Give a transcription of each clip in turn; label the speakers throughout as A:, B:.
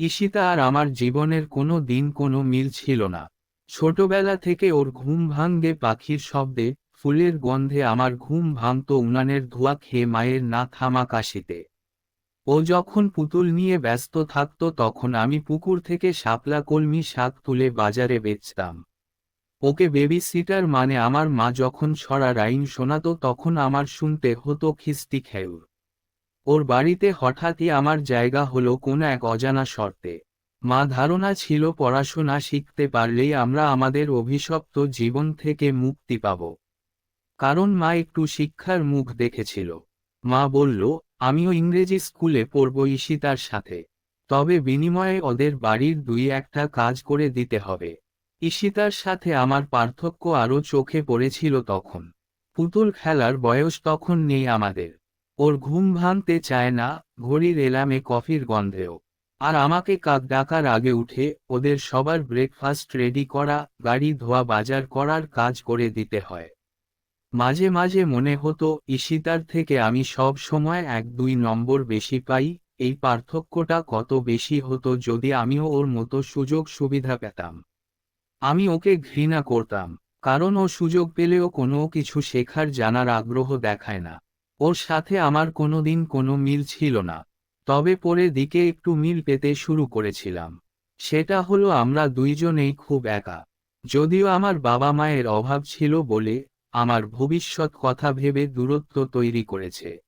A: ঈশিতা আর আমার জীবনের কোনো দিন কোনো মিল ছিল না। ছোটবেলা থেকে ওর ঘুম ভাঙ্গে পাখির শব্দে, ফুলের গন্ধে আমার ঘুম ভাঙত উনানের ধোয়া খেয়ে মায়ের না থামা কাশিতে ও যখন পুতুল নিয়ে ব্যস্ত থাকত তখন আমি পুকুর থেকে শাপলা কলমি শাক তুলে বাজারে বেচতাম। ওকে বেবি সিটার মানে আমার মা যখন সরা রাইন শোনাতো তখন আমার শুনতে হতো খিস্তি খেউর। ওর বাড়িতে হঠাৎই আমার জায়গা হলো কোনো এক অজানা শর্তে। মা ধারণা ছিল পড়াশোনা শিখতে পারলেই আমরা আমাদের অভিশপ্ত জীবন থেকে মুক্তি পাব। কারণ মা একটু শিক্ষার মুখ দেখেছিল। মা বলল, আমিও ইংরেজি স্কুলে পড়ব ঈশিতার সাথে। তবে বিনিময়ে ওদের বাড়ির দুই একটা কাজ করে দিতে হবে। ঈশিতার সাথে আমার পার্থক্য আরও চোখে পড়েছিল তখন। পুতুল খেলার বয়স তখন নেই আমাদের। ওর ঘুম ভাঙতে চায় না, ঘড়ির এলামে কফির গন্ধেও। আর আমাকে কাক ডাকার আগে উঠে ওদের সবার ব্রেকফাস্ট রেডি করা, গাড়ি ধোয়া, বাজার করার কাজ করে দিতে হয়। মাঝে মাঝে মনে হতো, ঈশিতার থেকে আমি সব সময় এক দুই নম্বর বেশি পাই, এই পার্থক্যটা কত বেশি হতো যদি আমিও ওর মতো সুযোগ সুবিধা পেতাম। আমি ওকে ঘৃণা করতাম, কারণ ও সুযোগ পেলেও কোনো কিছু শেখার জানার আগ্রহ দেখায় না। ওর সাথে আমার কোনোদিন কোনো মিল ছিল না। তবে পরে দিকে একটু মিল পেতে শুরু করেছিলাম। সেটা হলো আমরা দুইজনেই খুব একা। যদিও আমার বাবা মায়ের অভাব ছিল বলে আমার ভবিষ্যৎ কথা ভেবে দূরত্ব তৈরি করেছে।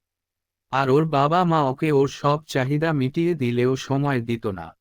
A: আর ওর বাবা মা ওকে ওর সব চাহিদা মিটিয়ে দিলেও সময় দিত না।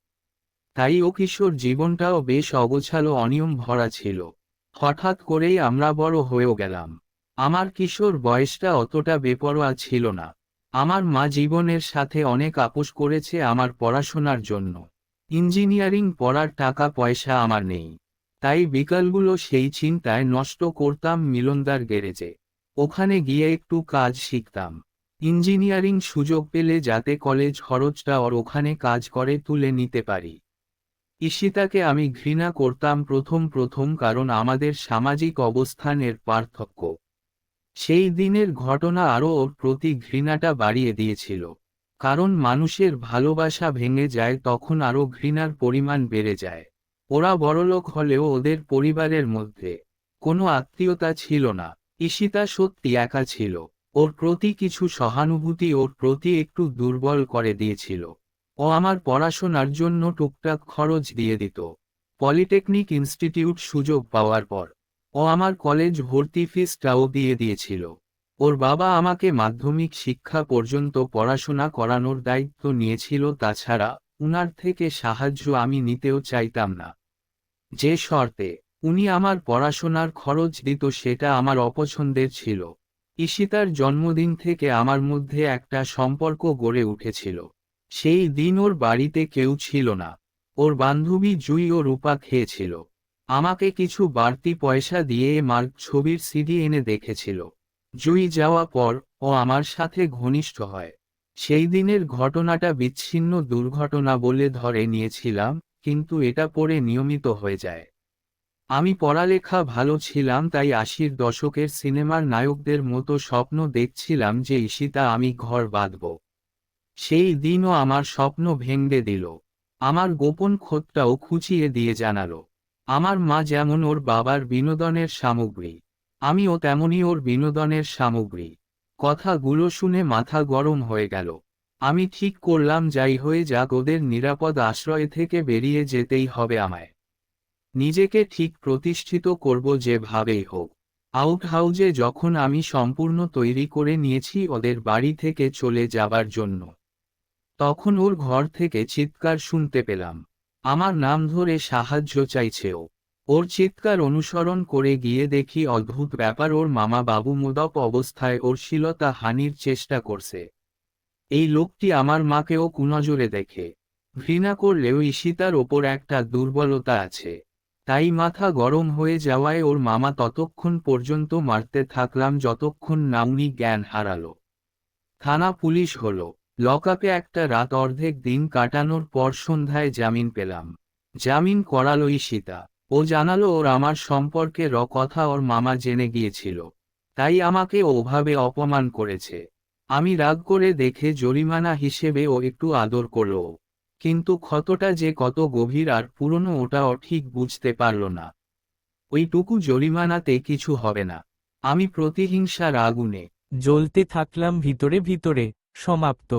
A: তাই ও কিশোর জীবনটাও বেশ অগোছালো অনিয়ম ভরা ছিল। হঠাৎ করেই আমরা বড় হয়েও গেলাম। আমার কিশোর বয়সটা অতটা বেপরোয়া ছিল না। আমার মা জীবনের সাথে অনেক আপোষ করেছে আমার পড়াশোনার জন্য। ইঞ্জিনিয়ারিং পড়ার টাকা পয়সা আমার নেই। তাই বিকালগুলো সেই চিন্তায় নষ্ট করতাম মিলনদার গ্যারেজে। ওখানে গিয়ে একটু কাজ শিখতাম। ইঞ্জিনিয়ারিং সুযোগ পেলে যাতে কলেজ খরচটা ওর ওখানে কাজ করে তুলে নিতে পারি। ঈশিতাকে আমি ঘৃণা করতাম প্রথম প্রথম কারণ আমাদের সামাজিক অবস্থানের পার্থক্য। সেই দিনের ঘটনা আরও ওর প্রতি ঘৃণাটা বাড়িয়ে দিয়েছিল। কারণ মানুষের ভালোবাসা ভেঙে যায়, তখন আরও ঘৃণার পরিমাণ বেড়ে যায়। ওরা বড়লোক হলেও ওদের পরিবারের মধ্যে কোনো আত্মীয়তা ছিল না। ঈশিতা সত্যি একা ছিল। ওর প্রতি কিছু সহানুভূতি ওর প্রতি একটু দুর্বল করে দিয়েছিল। ও আমার পড়াশোনার জন্য টুকটাক খরচ দিয়ে দিত। পলিটেকনিক ইনস্টিটিউট সুযোগ পাওয়ার পর ও আমার কলেজ ভর্তি ফিসটাও দিয়ে দিয়েছিল। ওর বাবা আমাকে মাধ্যমিক শিক্ষা পর্যন্ত পড়াশোনা করানোর দায়িত্ব নিয়েছিল, তাছাড়া উনার থেকে সাহায্য আমি নিতেও চাইতাম না। যে শর্তে উনি আমার পড়াশোনার খরচ দিত সেটা আমার অপছন্দের ছিল। ঈশিতার জন্মদিন থেকে আমার মধ্যে একটা সম্পর্ক গড়ে উঠেছিল। সেই দিন ওর বাড়িতে কেউ ছিল না। ওর বান্ধবী জুই ও রূপা খেয়েছিল। আমাকে কিছু বাড়তি পয়সা দিয়ে মার্ক ছবির সিডি এনে দেখেছিল। জুই যাওয়া পর ও আমার সাথে ঘনিষ্ঠ হয়। সেই দিনের ঘটনাটা বিচ্ছিন্ন দুর্ঘটনা বলে ধরে নিয়েছিলাম, কিন্তু এটা পরে নিয়মিত হয়ে যায়। আমি পড়ালেখা ভালো ছিলাম, তাই আশির দশকের সিনেমার নায়কদের মতো স্বপ্ন দেখছিলাম যে ঈশিতা, আমি ঘর বাঁধব। সেই দিনও আমার স্বপ্ন ভেঙ্গে দিল। আমার গোপন খোঁজটাও খুঁচিয়ে দিয়ে জানালো। আমার মা যেমন ওর বাবার বিনোদনের সামগ্রী, আমিও তেমনই ওর বিনোদনের সামগ্রী। কথাগুলো শুনে মাথা গরম হয়ে গেল। আমি ঠিক করলাম যাই হয়ে যাক ওদের নিরাপদ আশ্রয় থেকে বেরিয়ে যেতেই হবে আমায়। নিজেকে ঠিক প্রতিষ্ঠিত করব যেভাবেই হোক। আউট হাউজে যখন আমি সম্পূর্ণ তৈরি করে নিয়েছি ওদের বাড়ি থেকে চলে যাবার জন্য। তখন ওর ঘর থেকে চিৎকার শুনতে পেলাম। আমার নাম ধরে সাহায্য চাইছে ও। ওর চিৎকার অনুসরণ করে গিয়ে দেখি অদ্ভুত ব্যাপার, ওর মামা বাবু মোদক অবস্থায় ওর শীলতা হানির চেষ্টা করছে। এই লোকটি আমার মাকেও কুনজরে দেখে। ঘৃণা করলেও ঈশিতার ওপর একটা দুর্বলতা আছে। তাই মাথা গরম হয়ে যাওয়ায় ওর মামা ততক্ষণ পর্যন্ত মারতে থাকলাম, যতক্ষণ নাউনি জ্ঞান হারালো। থানা পুলিশ হলো। লকআপে একটা রাত অর্ধেক দিন কাটানোর পর সন্ধ্যায় জামিন পেলাম। জামিন করালো ঈশিতা ও জানালো ওর আমার সম্পর্কে র কথা ওর মামা জেনে গিয়েছিল। তাই আমাকে ওভাবে অপমান করেছে। আমি রাগ করে দেখে জরিমানা হিসেবে ও একটু আদর করল। কিন্তু ক্ষতটা যে কত গভীর আর পুরনো ওটাও ঠিক বুঝতে পারল না। ওইটুকু জরিমানাতে কিছু হবে না। আমি প্রতিহিংসার আগুনে
B: জ্বলতে থাকলাম ভিতরে ভিতরে। সমাপ্ত।